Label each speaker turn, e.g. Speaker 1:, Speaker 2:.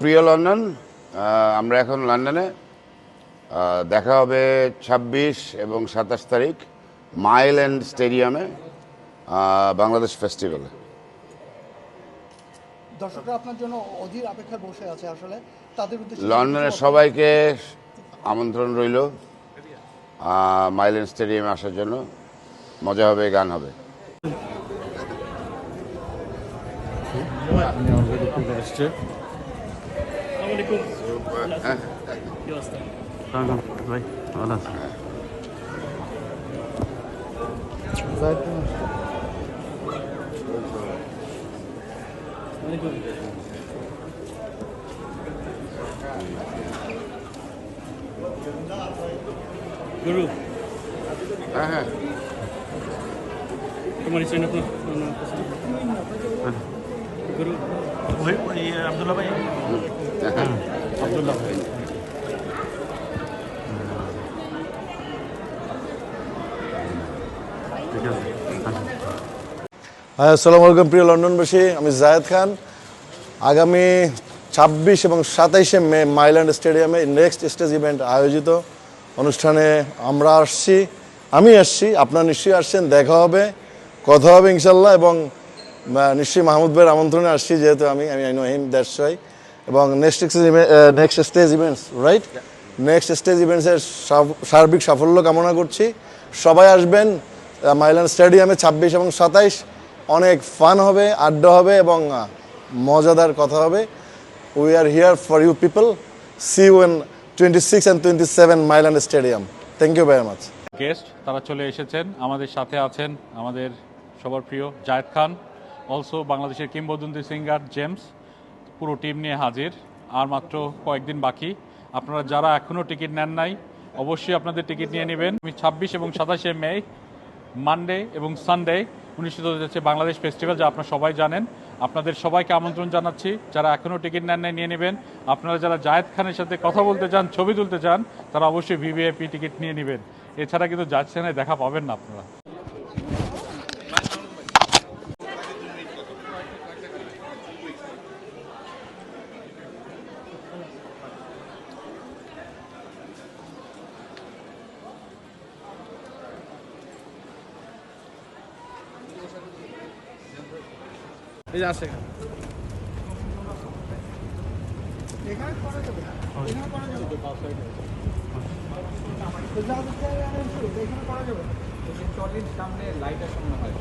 Speaker 1: প্রিয় লন্ডন আমরা এখন লন্ডনে দেখা হবে ছাব্বিশ এবং সাতাশ তারিখ মাইল অ্যান্ড স্টেডিয়ামে বাংলাদেশ ফেস্টিভ্যালে।
Speaker 2: দর্শকরা আপনার জন্য অধীর অপেক্ষায় বসে আছে আসলে। তাদের উদ্দেশ্যে
Speaker 1: লন্ডনের সবাইকে আমন্ত্রণ রইল মাইল এন্ড স্টেডিয়ামে আসার জন্য। মজা হবে গান হবে।
Speaker 3: ভাই ভালো আছে
Speaker 4: গুরু
Speaker 1: হ্যাঁ হ্যাঁ
Speaker 4: তোমার ইচ্ছা না আপনার গুরু
Speaker 3: ওই ওই আব্দুল্লাহ ভাই আব্দুল্লাহ ভাই ঠিক
Speaker 5: হ্যাঁ আসসালামু আলাইকুম, প্রিয় লন্ডনবাসী। আমি জায়েদ খান। আগামী ছাব্বিশ এবং সাতাইশে মে মাইল্যান্ড স্টেডিয়ামে নেক্সট স্টেজ ইভেন্ট আয়োজিত। অনুষ্ঠানে আমরা আসছি, আমি আসছি, আপনারা নিশ্চয়ই আসছেন, দেখা হবে, কথা হবে ইনশাল্লাহ এবং নিশ্চয়ই মাহমুদ ভাইয়ের আমন্ত্রণে আসছি, যেহেতু আমি আমি নো হিম দ্যাটস ওয়াই এবং next next stage events right next stage ইভেন্টসের সার্বিক সাফল্য কামনা করছি। সবাই আসবেন মাইল্যান্ড স্টেডিয়ামে ছাব্বিশ এবং সাতাইশ। অনেক ফান হবে আড্ডা হবে এবং মজাদার কথা হবে। We are here for you people see you in twenty six and twenty seven Myland stadium thank you very much
Speaker 6: guest তারা চলে এসেছেন আমাদের সাথে আছেন আমাদের সবার প্রিয় জায়েদ খান অলসো বাংলাদেশের কিংবদন্তি সিঙ্গার জেমস পুরো টিম নিয়ে হাজির। আর মাত্র কয়েকদিন বাকি। আপনারা যারা এখনও টিকিট নেন নাই, অবশ্যই আপনাদের টিকিট নিয়ে নেবেন। আমি ছাব্বিশ এবং সাতাশে মে, মানডে এবং সানডে অনুষ্ঠিত হতে যাচ্ছে বাংলাদেশ ফেস্টিভ্যাল, যা আপনারা সবাই জানেন। আপনাদের সবাইকে আমন্ত্রণ জানাচ্ছি। যারা এখনও টিকিট নেন নাই, নিয়ে নেবেন। আপনারা যারা জায়েদ খানের সাথে কথা বলতে চান, ছবি তুলতে চান, তারা অবশ্যই ভিভিআইপি টিকিট নিয়ে নেবেন। এছাড়া কিন্তু জাজ খানে দেখা পাবেন না আপনারা।
Speaker 2: এখানে। করা যাবে? এখানে করা যাবে? তো যা দেখতে হবে, এখানে করা যাবে
Speaker 7: চল্লিশ সামনে লাইটের সামনে হয়।